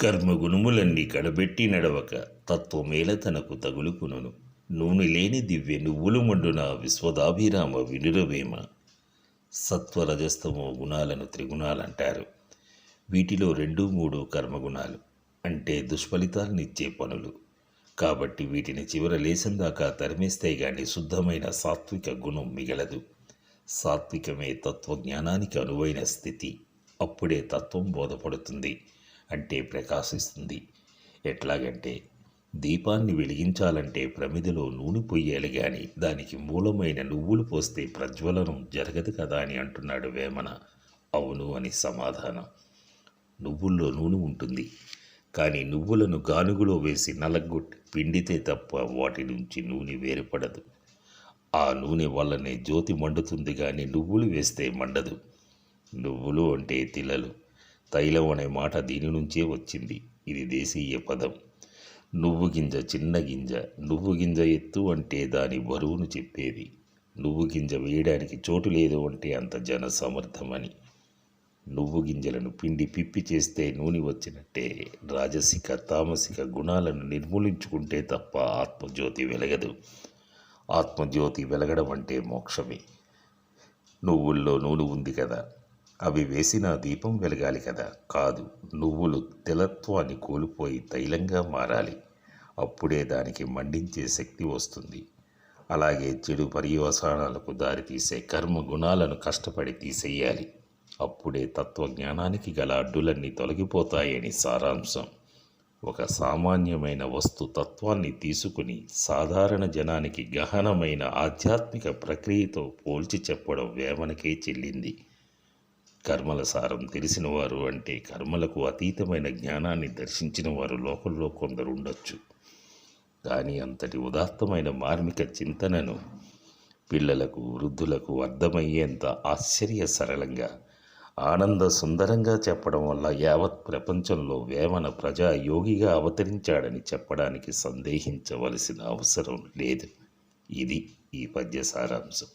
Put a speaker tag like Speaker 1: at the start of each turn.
Speaker 1: కర్మగుణములన్నీ కడబెట్టి నడవక తత్వమేల తనకు తగులుకును నూనె లేని దివ్య నువ్వులు మండున విశ్వదాభిరామ వినురవేమ. సత్వరజస్తమో గుణాలను త్రిగుణాలంటారు. వీటిలో రెండు మూడు కర్మగుణాలు. అంటే దుష్ఫలితాలనిచ్చే పనులు. కాబట్టి వీటిని చివర లేసం దాకా తరిమేస్తే గాని శుద్ధమైన సాత్విక గుణం మిగలదు. సాత్వికమే తత్వజ్ఞానానికి అనువైన స్థితి. అప్పుడే తత్వం బోధపడుతుంది. అంటే ప్రకాశిస్తుంది. ఎట్లాగంటే దీపాన్ని వెలిగించాలంటే ప్రమిదలో నూనె పొయ్యాలి గాని దానికి మూలమైన నువ్వులు పోస్తే ప్రజ్వలనం జరగదు కదా అని అంటున్నాడు వేమన. అవును అని సమాధానం. నువ్వుల్లో నూనె ఉంటుంది. కానీ నువ్వులను గానుగులో వేసి నలగొట్టి పిండితే తప్ప వాటి నుంచి నూనె వేరుపడదు. ఆ నూనె వల్లనే జ్యోతి మండుతుంది కానీ నువ్వులు వేస్తే మండదు. నువ్వులు అంటే తిలలు. తైలం అనే మాట దీని నుంచే వచ్చింది. ఇది దేశీయ పదం. నువ్వు గింజ చిన్న గింజ నువ్వు గింజ ఎత్తు అంటే దాని బరువును చెప్పేది. నువ్వు గింజ వేయడానికి చోటు లేదు అంటే అంత జన సమర్థమని నువ్వు గింజలను పిండి పిప్పి చేస్తే నూనె వచ్చినట్టే. రాజసిక తామసిక గుణాలను నిర్మూలించుకుంటే తప్ప ఆత్మజ్యోతి వెలగదు. ఆత్మజ్యోతి వెలగడం అంటే మోక్షమే. నువ్వుల్లో నూనె ఉంది కదా. అవి వేసిన దీపం వెలగాలి కదా. కాదు నువ్వులు తెలత్వాన్ని కోల్పోయి తైలంగా మారాలి. అప్పుడే దానికి మండించే శక్తి వస్తుంది. అలాగే చెడు పర్యవసానాలకు దారితీసే కర్మ గుణాలను కష్టపడి తీసేయాలి. అప్పుడే తత్వజ్ఞానానికి గల అడ్డులన్నీ తొలగిపోతాయని సారాంశం. ఒక సామాన్యమైన వస్తు తత్వాన్ని తీసుకుని సాధారణ జనానికి గహనమైన ఆధ్యాత్మిక ప్రక్రియతో పోల్చి చెప్పడం వేమనకే చెల్లింది. కర్మల సారం తెలిసినవారు అంటే కర్మలకు అతీతమైన జ్ఞానాన్ని దర్శించిన వారు లోకంలో కొందరు ఉండొచ్చు. కానీ అంతటి ఉదాత్తమైన మార్మిక చింతనను పిల్లలకు వృద్ధులకు అర్థమయ్యేంత ఆశ్చర్య సరళంగా ఆనంద సుందరంగా చెప్పడం వల్ల యావత్ ప్రపంచంలో వేమన ప్రజా యోగిగా అవతరించాడని చెప్పడానికి సందేహించవలసిన అవసరం లేదు. ఇది ఈ పద్య సారాంశం.